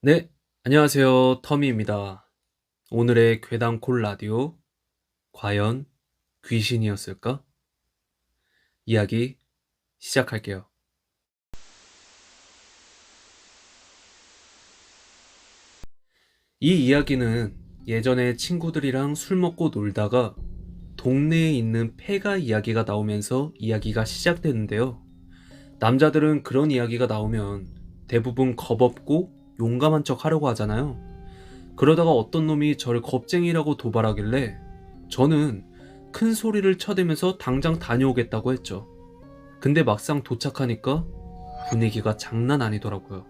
네, 안녕하세요. 터미입니다. 오늘의 괴담콜 라디오, 과연 귀신이었을까? 이야기 시작할게요. 이 이야기는 예전에 친구들이랑 술 먹고 놀다가 동네에 있는 폐가 이야기가 나오면서 이야기가 시작되는데요. 남자들은 그런 이야기가 나오면 대부분 겁없고 용감한 척 하려고 하잖아요. 그러다가 어떤 놈이 저를 겁쟁이라고 도발하길래 저는 큰 소리를 쳐대면서 당장 다녀오겠다고 했죠. 근데 막상 도착하니까 분위기가 장난 아니더라고요.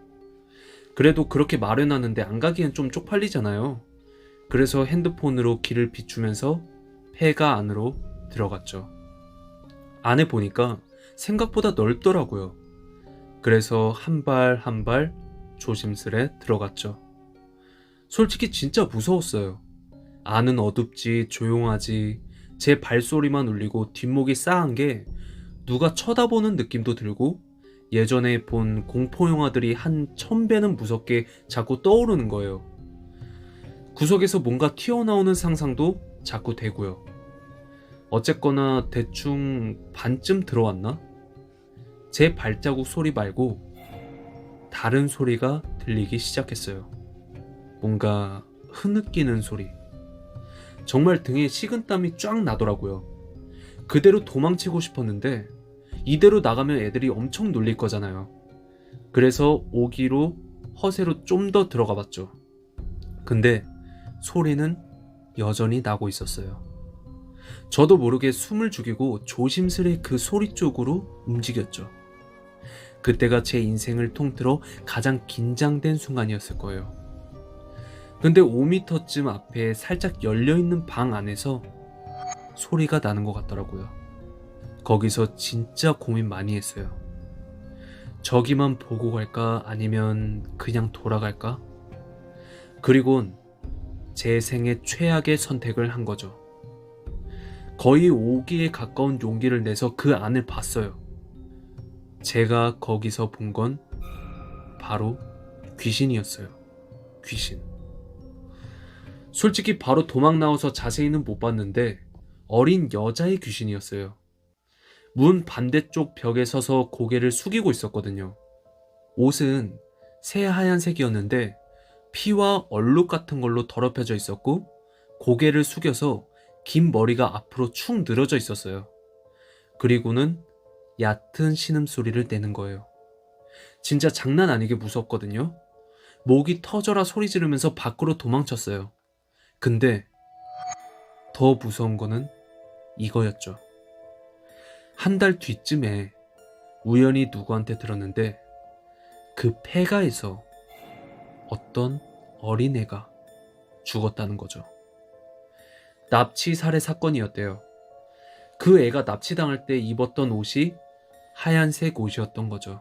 그래도 그렇게 마련하는데 안 가기엔 좀 쪽팔리잖아요. 그래서 핸드폰으로 길을 비추면서 폐가 안으로 들어갔죠. 안에 보니까 생각보다 넓더라고요. 그래서 한 발 한발 조심스레 들어갔죠. 솔직히 진짜 무서웠어요. 안은 어둡지 조용하지 제 발소리만 울리고 뒷목이 싸한 게 누가 쳐다보는 느낌도 들고 예전에 본 공포 영화들이 한 천배는 무섭게 자꾸 떠오르는 거예요. 구석에서 뭔가 튀어나오는 상상도 자꾸 되고요. 어쨌거나 대충 반쯤 들어왔나? 제 발자국 소리 말고 다른 소리가 들리기 시작했어요. 뭔가 흐느끼는 소리. 정말 등에 식은땀이 쫙 나더라고요. 그대로 도망치고 싶었는데 이대로 나가면 애들이 엄청 놀릴 거잖아요. 그래서 오기로 허세로 좀 더 들어가 봤죠. 근데 소리는 여전히 나고 있었어요. 저도 모르게 숨을 죽이고 조심스레 그 소리 쪽으로 움직였죠. 그때가 제 인생을 통틀어 가장 긴장된 순간이었을 거예요. 근데 5m쯤 앞에 살짝 열려있는 방 안에서 소리가 나는 것 같더라고요. 거기서 진짜 고민 많이 했어요. 저기만 보고 갈까 아니면 그냥 돌아갈까? 그리곤 제 생애 최악의 선택을 한 거죠. 거의 5기에 가까운 용기를 내서 그 안을 봤어요. 제가 거기서 본 건 바로 귀신이었어요. 귀신. 솔직히 바로 도망 나와서 자세히는 못 봤는데 어린 여자의 귀신이었어요. 문 반대쪽 벽에 서서 고개를 숙이고 있었거든요. 옷은 새하얀색이었는데 피와 얼룩 같은 걸로 더럽혀져 있었고 고개를 숙여서 긴 머리가 앞으로 축 늘어져 있었어요. 그리고는 얕은 신음소리를 내는 거예요. 진짜 장난 아니게 무섭거든요. 목이 터져라 소리 지르면서 밖으로 도망쳤어요. 근데 더 무서운 거는 이거였죠. 한 달 뒤쯤에 우연히 누구한테 들었는데 그 폐가에서 어떤 어린애가 죽었다는 거죠. 납치 살해 사건이었대요. 그 애가 납치당할 때 입었던 옷이 하얀색 옷이었던 거죠.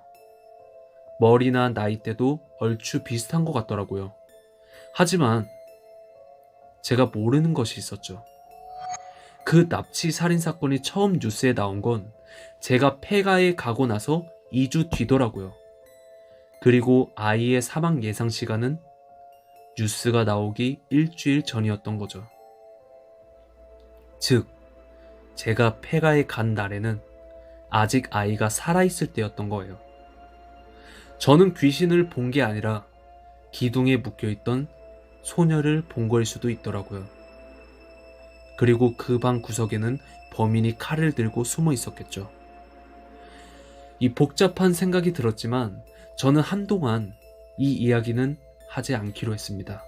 머리나 나이대도 얼추 비슷한 것 같더라고요. 하지만 제가 모르는 것이 있었죠. 그 납치 살인 사건이 처음 뉴스에 나온 건 제가 폐가에 가고 나서 2주 뒤더라고요. 그리고 아이의 사망 예상 시간은 뉴스가 나오기 일주일 전이었던 거죠. 즉, 제가 폐가에 간 날에는 아직 아이가 살아있을 때였던 거예요. 저는 귀신을 본 게 아니라 기둥에 묶여있던 소녀를 본 거일 수도 있더라고요. 그리고 그 방 구석에는 범인이 칼을 들고 숨어 있었겠죠. 이 복잡한 생각이 들었지만 저는 한동안 이 이야기는 하지 않기로 했습니다.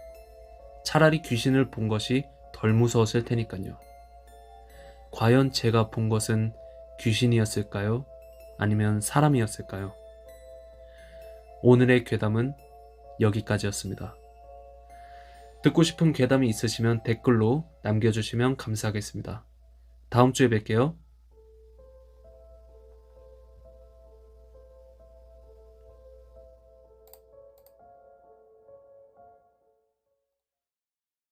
차라리 귀신을 본 것이 덜 무서웠을 테니까요. 과연 제가 본 것은 귀신이었을까요? 아니면 사람이었을까요? 오늘의 괴담은 여기까지였습니다. 듣고 싶은 괴담이 있으시면 댓글로 남겨주시면 감사하겠습니다. 다음 주에 뵐게요.